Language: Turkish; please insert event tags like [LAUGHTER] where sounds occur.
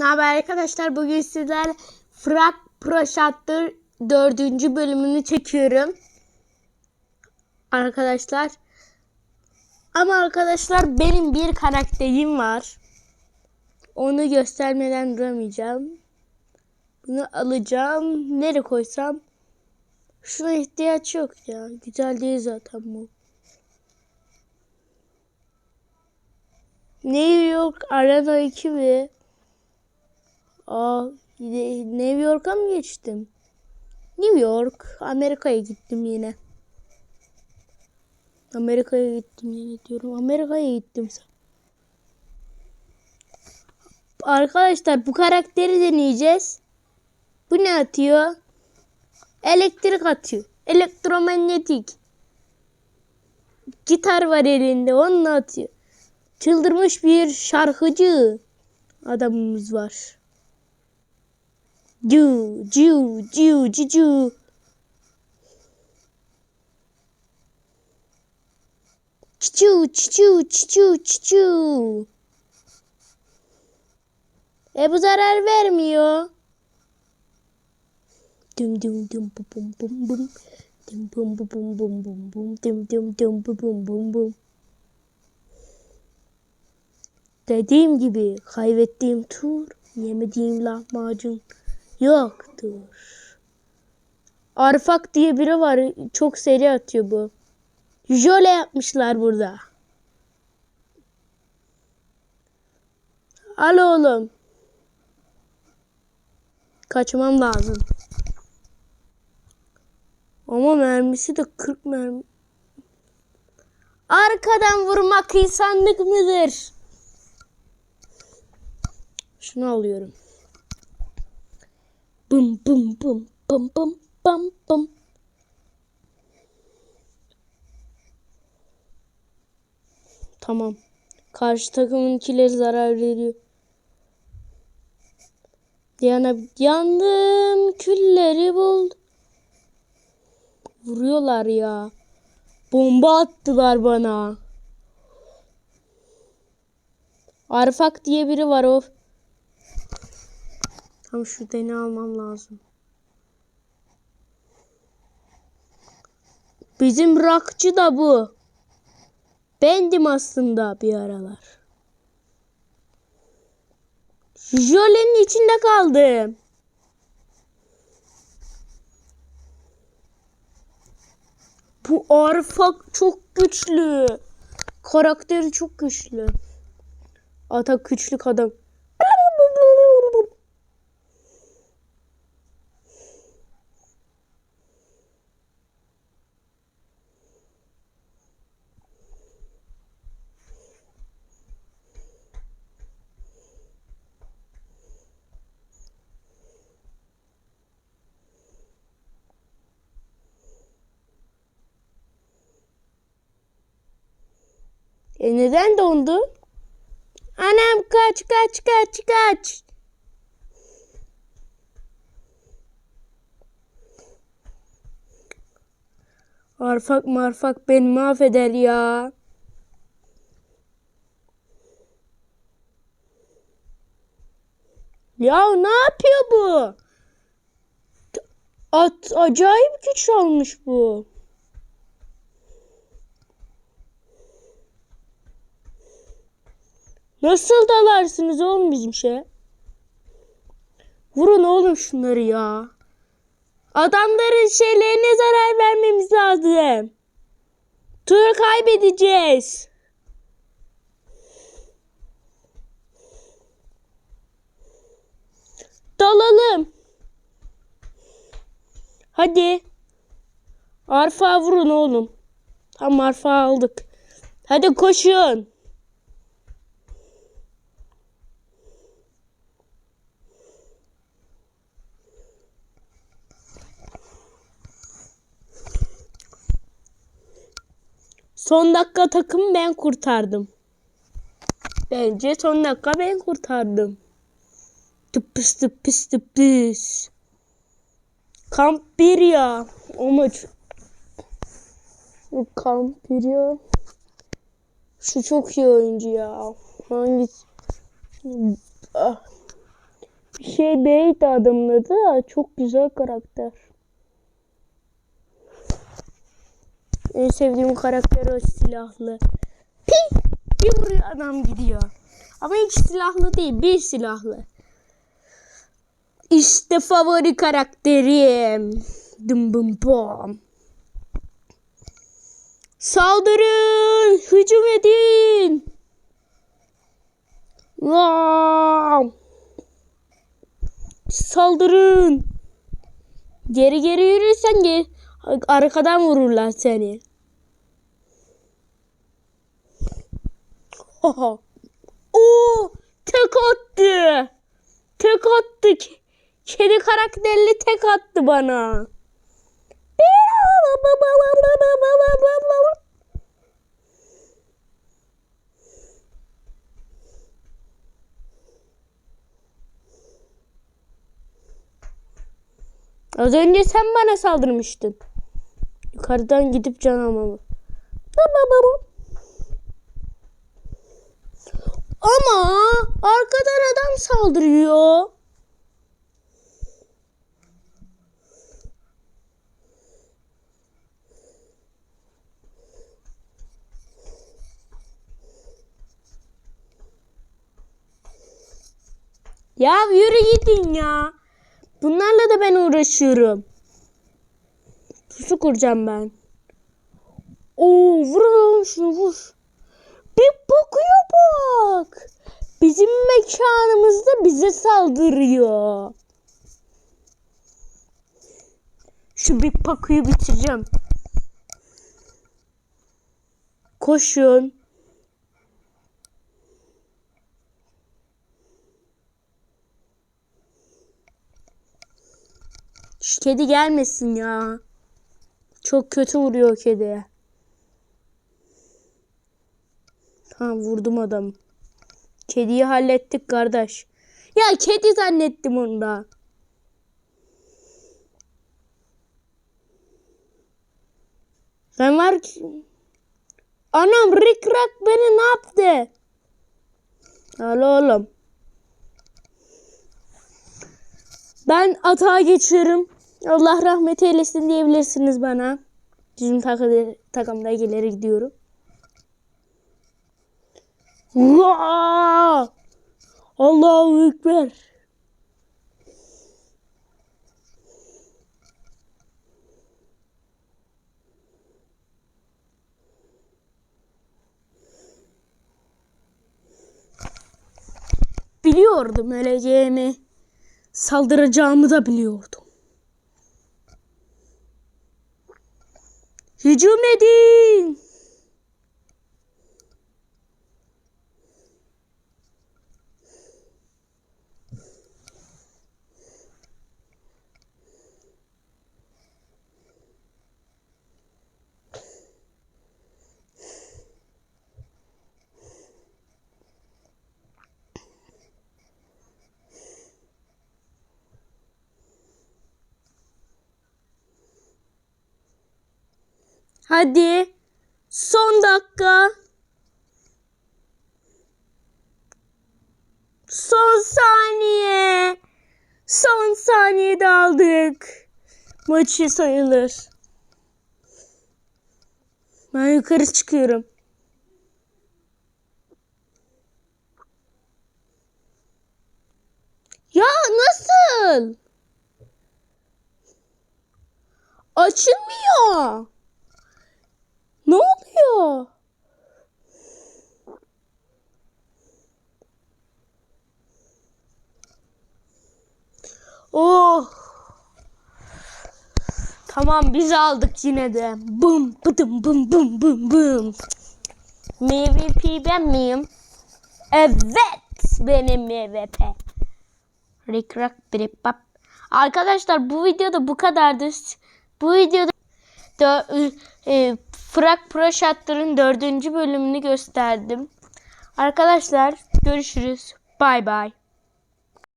Ne haber arkadaşlar? Bugün sizler Frag Pro Shooter 4. bölümünü çekiyorum. Arkadaşlar. Ama arkadaşlar benim bir karakterim var. Onu göstermeden duramayacağım. Bunu alacağım. Nereye koysam? Şuna ihtiyaç yok ya. Güzel değil zaten bu. New York Arena 2 mi? Aa, New York'a mı geçtim? New York, Amerika'ya gittim yine. Amerika'ya gittim yine diyorum. Amerika'ya gittim. Arkadaşlar bu karakteri deneyeceğiz. Bu ne atıyor? Elektrik atıyor. Elektromanyetik. Gitar var elinde onunla atıyor. Çıldırmış bir şarkıcı adamımız var. Cu cu cu cu cu. Çiçu çiçu çiçu çiçu. E bu zarar vermiyor. Dum dum dum bum bum bum bum. Dum bum bum bum bum bum bum. Dum dum dum bum bum bum bum. Dediğim gibi kaybettiğim tur, yemediğim lahmacun yoktur. Arfak diye biri var. Çok seri atıyor bu. Jöle yapmışlar burada. Al oğlum. Kaçmam lazım. Ama mermisi de 40 mermi. Arkadan vurmak insanlık mıdır? Şunu alıyorum. Bum bum bum bum bum bum bum. Tamam. Karşı takımınkileri zarar veriyor. Yana yandım külleri bul. Vuruyorlar ya. Bomba attılar bana. Arfak diye biri var o. Tam şu deni almam lazım. Bizim rakçı da bu. Bendim aslında bir aralar. Jölenin içinde kaldım. Bu Arfak çok güçlü. Karakteri çok güçlü. Ata güçlük adam. E neden dondu? Anam kaç kaç kaç kaç. Arfak marfak beni mahveder ya. Ya ne yapıyor bu? At, acayip güç almış bu. Nasıl dalarsınız oğlum bizim şey? Vurun oğlum şunları ya. Adamların şeylerine zarar vermemiz lazım. Tur kaybedeceğiz. Dalalım. Hadi. Arfa vurun oğlum. Tam arfa aldık. Hadi koşun. Son dakika takımı ben kurtardım. Bence son dakika ben kurtardım. Tıpıs tıpıs tıpıs. Kamp bir ya. Ama kamp bir ya. Şu çok iyi oyuncu ya. Hangisi? Ah. şey Beyt adamın da çok güzel karakter. En sevdiğim karakter o silahlı. Pi! Bir vuruyor adam gidiyor. Ama hiç silahlı değil, bir silahlı. İşte favori karakterim. Dım bım bom. Saldırın! Hücum edin! Wow! Saldırın! Geri geri yürürsen gel arkadan vururlar seni. [LAUGHS] Oo, tek attı. Tek attı. Ke- Kedi karakterli tek attı bana. Az önce sen bana saldırmıştın. Yukarıdan gidip can almamı. Ama arkadan adam saldırıyor. Ya yürü gidin ya. Bunlarla da ben uğraşıyorum. Pusu kuracağım ben. Oo vur şunu vur. Bir bakıyor bak. Bizim mekanımızda bize saldırıyor. Şu bir pakuyu bitireceğim. Koşun. Şu kedi gelmesin ya. Çok kötü vuruyor kedi. Tamam vurdum adam. Kediyi hallettik kardeş. Ya kedi zannettim onu da. Sen var ki... Anam Rick Rack beni ne yaptı? Al oğlum. Ben atağa geçiyorum. Allah rahmet eylesin diyebilirsiniz bana. Bizim takı- takımda ileri gidiyorum. Allahu Ekber. Biliyordum öleceğimi. Saldıracağımı da biliyordum. Hücum edin. Hadi. Son dakika. Son saniye. Son saniyede aldık. Maçı sayılır. Ben yukarı çıkıyorum. Ya nasıl? Açılmıyor. Ne oluyor? Oh. Tamam biz aldık yine de. Bum bıdım bum bum bum bum. MVP ben miyim? Evet benim MVP. Rick Rock Drip Pop. Arkadaşlar bu videoda bu kadardı. Bu videoda e, Frak Pro Shotter'ın dördüncü bölümünü gösterdim. Arkadaşlar görüşürüz. Bay bay.